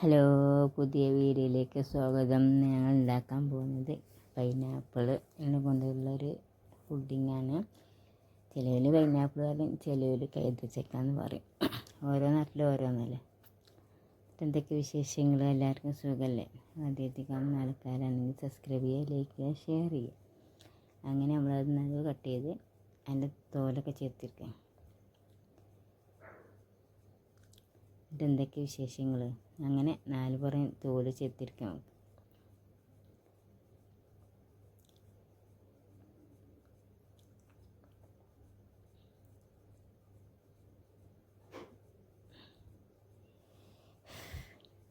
Hello പുതിയ വീഡിയോയിലേക്ക് സ്വാഗതം. ഞങ്ങൾ ഉണ്ടാക്കാൻ പോകുന്നത് പൈനാപ്പിൾ കൊണ്ടുള്ളൊരു പുഡിങ്ങാണ്. ചിലവിൽ പൈനാപ്പിൾ പറയും ചിലവിൽ കൈതച്ചക്കാന്ന് പറയും. ഓരോ നാട്ടിലും ഓരോന്നല്ലേ? എന്തൊക്കെ വിശേഷങ്ങൾ? എല്ലാവർക്കും സുഖമല്ലേ? ആദ്യത്തെ കാണുന്ന ആൾക്കാരാണെങ്കിൽ സബ്സ്ക്രൈബ് ചെയ്യുക ലൈക്ക് ചെയ്യുക ഷെയർ ചെയ്യുക. അങ്ങനെ നമ്മളത് നല്ല കട്ട് ചെയ്ത് അതിന്റെ തോലൊക്കെ ചേർത്തിരിക്കുക എന്തൊക്കെ വിശേഷങ്ങൾ അങ്ങനെ നാല് പുറം തോൽ ചെത്തിരിക്കാം നമുക്ക്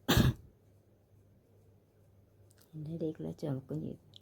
എന്റെ ഇടയ്ക്കുള്ള ചുമക്കും ചെയ്തു.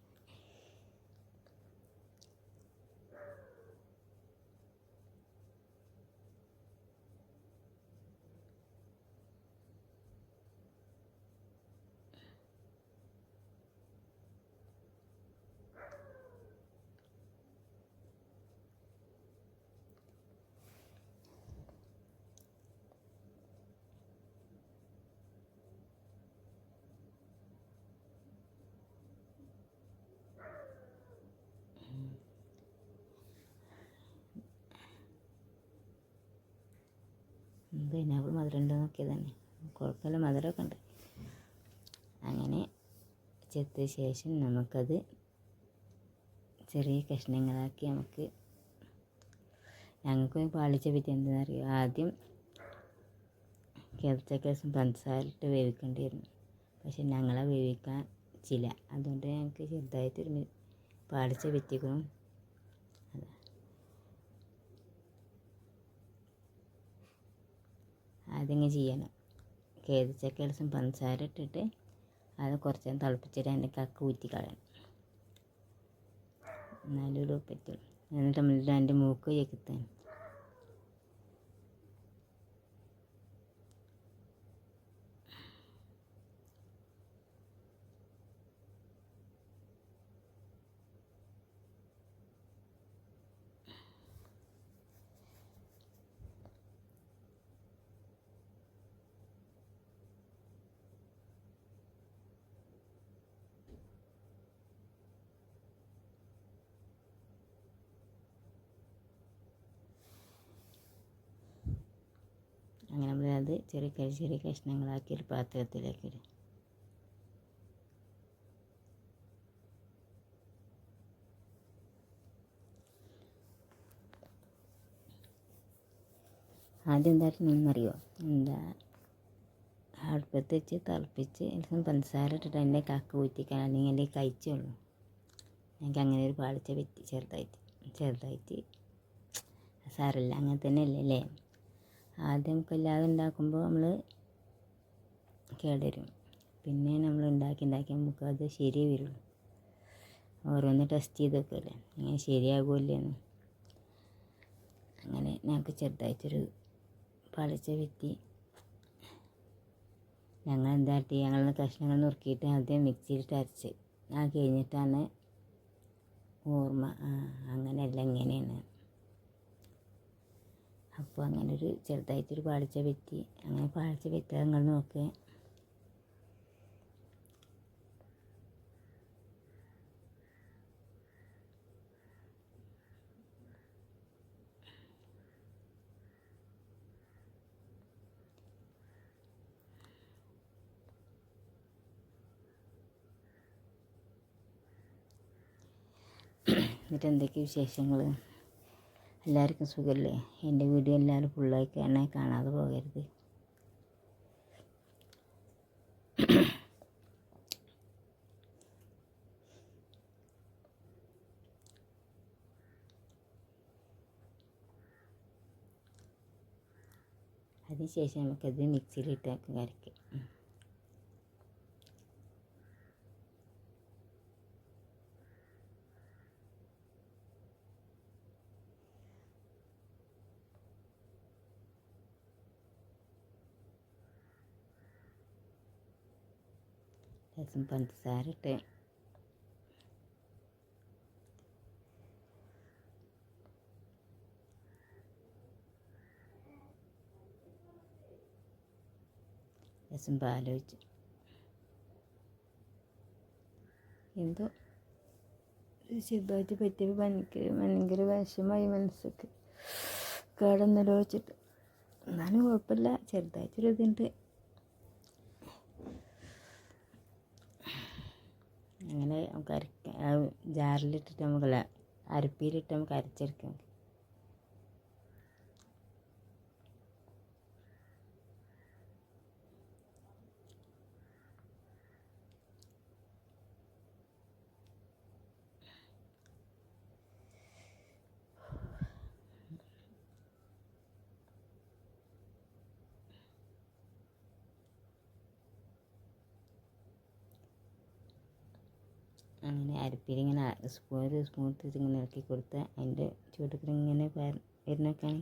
പൈനാപ്പിൾ മധുരം ഉണ്ടോ തന്നെ. കുഴപ്പമില്ല മധുരമൊക്കെ ഉണ്ട്. അങ്ങനെ ചെത്തിയ ശേഷം നമുക്കത് ചെറിയ കഷ്ണങ്ങളാക്കി നമുക്ക് ഞങ്ങൾക്ക് പാളിച്ച പറ്റി എന്താണെന്ന് അറിയാം ആദ്യം കിതച്ചക്കേസും പഞ്ചസാരിട്ട് വേവിക്കേണ്ടിയിരുന്നു. പക്ഷെ ഞങ്ങളെ വേവിക്കാൻ ചില. അതുകൊണ്ട് ഞങ്ങൾക്ക് ചെറുതായിട്ടൊരു പാളിച്ച പറ്റിക്കണം അതിങ്ങനെ ചെയ്യണം. കേതിച്ചക്കൽസും പഞ്ചസാര ഇട്ടിട്ട് അത് കുറച്ച് നേരം തിളപ്പിച്ചിട്ട് അതിന്റെ കക്ക് ഊറ്റി കളയണം. എന്നാലും ഒരു പറ്റുള്ളൂ എന്നിട്ട് നമ്മൾ രണ്ട് മൂക്ക് ചെക്കുത്താൻ അങ്ങനെ നമ്മൾ അത് ചെറിയ ചെറിയ കഷ്ണങ്ങളാക്കി ഒരു പാത്രത്തിലേക്ക് ഇടും. ആദ്യം എന്താണെന്നറിയോ എന്താ അടുപ്പത്ത് വെച്ച് തിളപ്പിച്ച് എനിക്കും പഞ്ചസാര ഇട്ടിട്ട് എന്റെ കക്ക് ഊറ്റിക്കാൻ അല്ലെങ്കിൽ അല്ലെങ്കിൽ കഴിച്ചുള്ളൂ. എനിക്ക് അങ്ങനെ ഒരു പാളിച്ച പറ്റി ചെറുതായിട്ട് ചെറുതായിട്ട് സാരമില്ല. അങ്ങനെ തന്നെ അല്ലേ അല്ലേ? ആദ്യം കൊല്ലാതെ ഉണ്ടാക്കുമ്പോൾ നമ്മൾ കേടരും. പിന്നെ നമ്മൾ ഉണ്ടാക്കി ഉണ്ടാക്കി നമുക്ക് അത് ശരി വരുള്ളൂ. ഓരോന്ന് ടെസ്റ്റ് ചെയ്ത് വെക്കല്ലേ അങ്ങനെ ശരിയാകുമല്ലേന്ന് അങ്ങനെ ഞങ്ങൾക്ക് ചെറുതായിട്ടൊരു പളിച്ച വെറ്റി ഞങ്ങൾ എന്താട്ടി ഞങ്ങളുടെ കഷ്ണങ്ങൾ നുറുക്കിയിട്ട് ആദ്യം മിക്സിയിലിട്ട് അരച്ച്. ആ കഴിഞ്ഞിട്ടാണ് ഓർമ്മ. അങ്ങനെയല്ല ഇങ്ങനെയാണ്. അപ്പോൾ അങ്ങനെ ഒരു ചെറുതായിട്ടൊരു പാളിച്ച പറ്റി അങ്ങനെ പാളിച്ച പറ്റാതെ നിങ്ങൾ നോക്കുക എന്നിട്ട് എന്തൊക്കെ വിശേഷങ്ങൾ എല്ലാവർക്കും സുഖമല്ലേ? എന്റെ വീഡിയോ എല്ലാവരും ഫുള്ളായി തന്നെ കാണാതെ പോകരുത്. അതിനുശേഷം നമുക്കത് മിക്സിയിലിട്ട് കരയ്ക്കാം ലേശം പഞ്ചസാര ഇട്ട് ലേശം പാലൊഴിച്ചു. എന്തോ ചെറുതായിട്ട് പറ്റിയപ്പോൾ ഭയങ്കര ഭയങ്കര വിഷമായി മനസ്സൊക്കെ. കേടന്നല്ലോ വെച്ചിട്ട് എന്നാലും കുഴപ്പമില്ല. ചെറുതായിട്ടൊരു ഇതുണ്ട് അങ്ങനെ നമുക്ക് ജാറിലിട്ടിട്ട് നമുക്കുള്ള അരപ്പിയിലിട്ട് നമുക്ക് അരച്ചെടുക്കാം. അങ്ങനെ അരപ്പിയിൽ ഇങ്ങനെ സ്പൂൺ ഒരു സ്പൂൺ ഇങ്ങനെ ഇറക്കി കൊടുത്താൽ അതിന്റെ ചൂടത്തിൽ ഇങ്ങനെ വരുന്ന പിന്നെ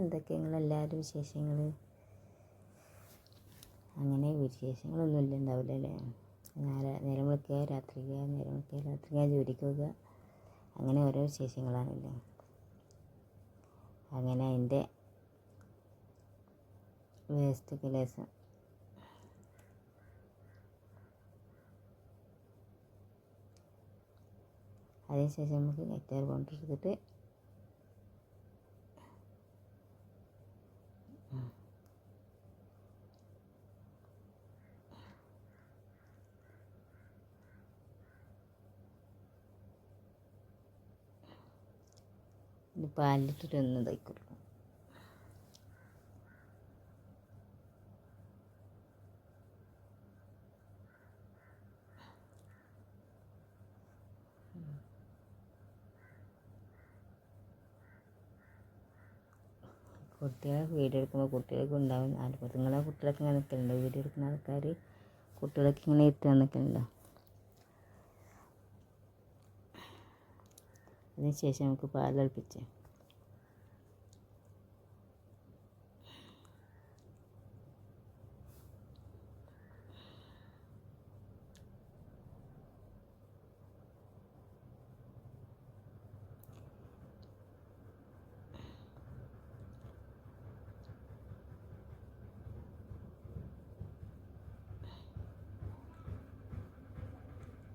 എന്തൊക്കെ നിങ്ങളെല്ലാവരും വിശേഷങ്ങൾ അങ്ങനെ വിശേഷങ്ങളൊന്നും ഉണ്ടാവില്ല അല്ലേ നേരം വിളിക്കുക രാത്രിക്കുക നേരം വിളിക്കുക രാത്രിക്കുക ജോലിക്ക് പോകുക അങ്ങനെ ഓരോ വിശേഷങ്ങളാണല്ലോ. അങ്ങനെ അതിന്റെ വേസ്റ്റൊക്കെ ലേശം അതിനുശേഷം നമുക്ക് നെറ്റാർ കൊണ്ടെടുത്തിട്ട് ഇത് പാലിലിട്ടിട്ട് ഒന്ന് ഇതാക്കി കൊടുക്കും കുട്ടികളെ വീഡിയോ എടുക്കുമ്പോൾ കുട്ടികൾക്ക് ഉണ്ടാവും. ആൽബം നിങ്ങളെ കുട്ടികളൊക്കെ ഇങ്ങനെ നിൽക്കലുണ്ട്. വീഡിയോ എടുക്കുന്ന ആൾക്കാർ കുട്ടികളൊക്കെ ഇങ്ങനെ ഇരുത്താൻ നിൽക്കലുണ്ടോ അതിന് ശേഷം നമുക്ക് പാൽ തിളപ്പിച്ച്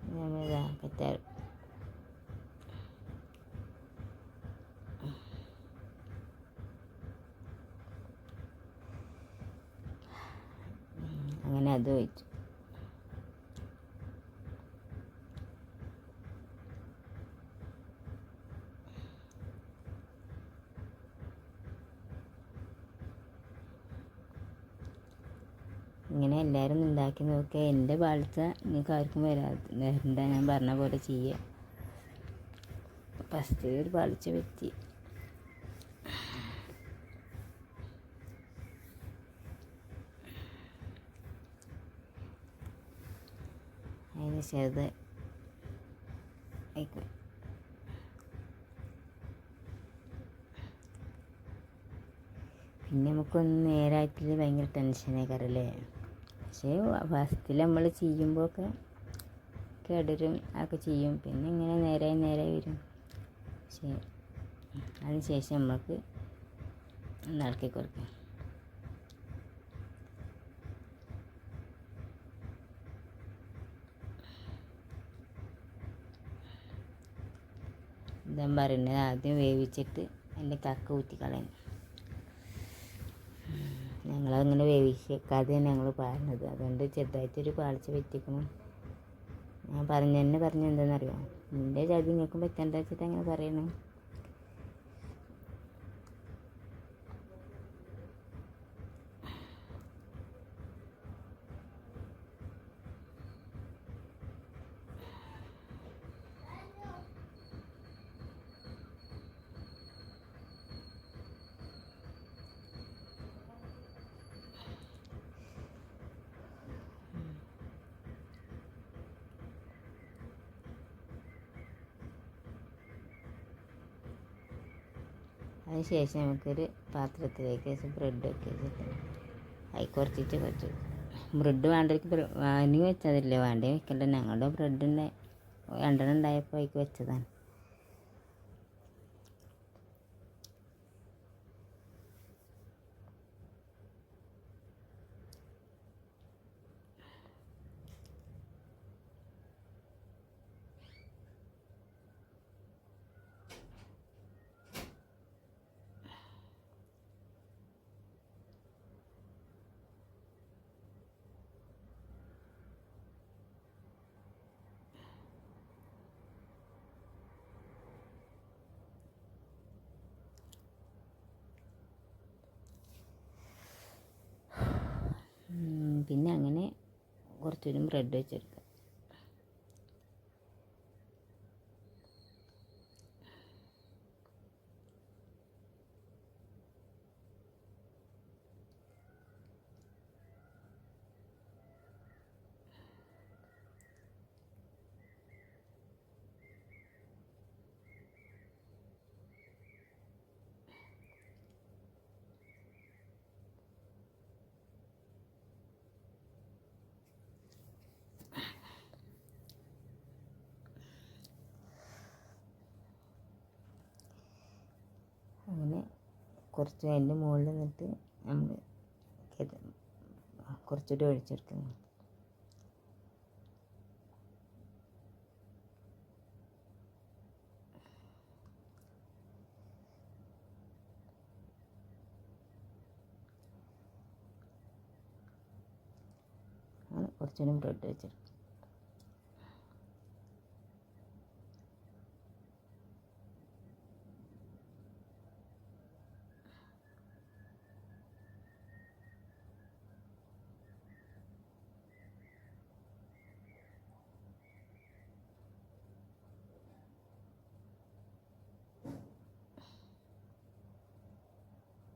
നമ്മളിതാ കറ്റാർ അങ്ങനെ അത് വെച്ച്. ഇങ്ങനെ എല്ലാവരും ഉണ്ടാക്കി നോക്കുക. എന്റെ പാളിച്ച നിങ്ങൾക്ക് ആർക്കും വരാതെ വരണ്ട ഞാൻ പറഞ്ഞ പോലെ ചെയ്യുക ഫസ്റ്റ് ഒരു പാളിച്ച പറ്റി അതിന് ചെയ്ത് ആയിക്കോ. പിന്നെ നമുക്കൊന്ന് നേരായിട്ടില്ല ഭയങ്കര ടെൻഷനേക്കാരല്ലേ പക്ഷേ ഫസ്റ്റിൽ നമ്മൾ ചെയ്യുമ്പോഴൊക്കെ കേടരും ഒക്കെ ചെയ്യും. പിന്നെ ഇങ്ങനെ നേരായി നേരായി വരും. പക്ഷേ അതിന് ശേഷം നമുക്ക് ഇളക്കി കൊടുക്കാം ഇതാ പറയുന്നത് ആദ്യം വേവിച്ചിട്ട് അതിന്റെ കക്ക കളയണം. ഞങ്ങളങ്ങനെ വേവിക്കാതെ ഞങ്ങൾ പാടുന്നത്. അതുകൊണ്ട് ചെറുതായിട്ടൊരു പാളിച്ച പറ്റിക്കണം. ഞാൻ പറഞ്ഞു തന്നെ പറഞ്ഞ എന്താണെന്നറിയോ നിന്റെ ചതി നിങ്ങൾക്കും പറ്റണ്ട വെച്ചിട്ട് അങ്ങനെ പറയണം. അതിന് ശേഷം നമുക്കൊരു പാത്രത്തിലേക്ക് ബ്രെഡ് ഒക്കെ വെച്ചിട്ട് അതിൽ കുറച്ചിട്ട് കുറച്ച് ബ്രെഡ് വേണ്ടവർക്ക് വാങ്ങി വെച്ചതല്ലേ? വേണ്ടേ വെക്കണ്ട? ഞങ്ങളുടെ ബ്രെഡിന്റെ രണ്ടെണ്ണം ഉണ്ടായപ്പോൾ അതിക്ക് വെച്ചതാണ്. പിന്നെ അങ്ങനെ കുറച്ചൊരു ബ്രെഡ് വെച്ചെടുക്കുക അങ്ങനെ കുറച്ച് അതിന്റെ മുകളിൽ നിന്നിട്ട് നമ്മൾ കുറച്ചുകൂടി ഒഴിച്ചെടുക്കുന്നു. കുറച്ചുകൂടി ബ്രെഡ് വെച്ചെടുക്കും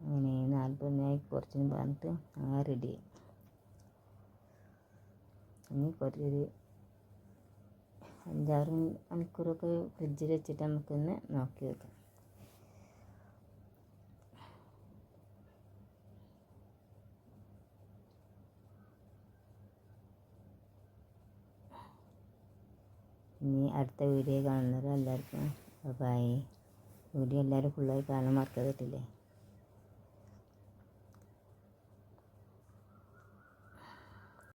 അങ്ങനെ നാൽപ്പതിനായി കുറച്ചും പറഞ്ഞിട്ട് അങ്ങനെ റെഡി ഇനി കുറച്ചൊരു അഞ്ചാറ് മണിക്കൂറൊക്കെ ഫ്രിഡ്ജിൽ വെച്ചിട്ട് നമുക്കൊന്ന് നോക്കി വെക്കാം ഇനി അടുത്ത വീഡിയോ കാണുന്നത് എല്ലാവർക്കും ബൈ വീഡിയോ എല്ലാവരും ഫുള്ളായി കാണാൻ മറക്കാതിട്ടില്ലേ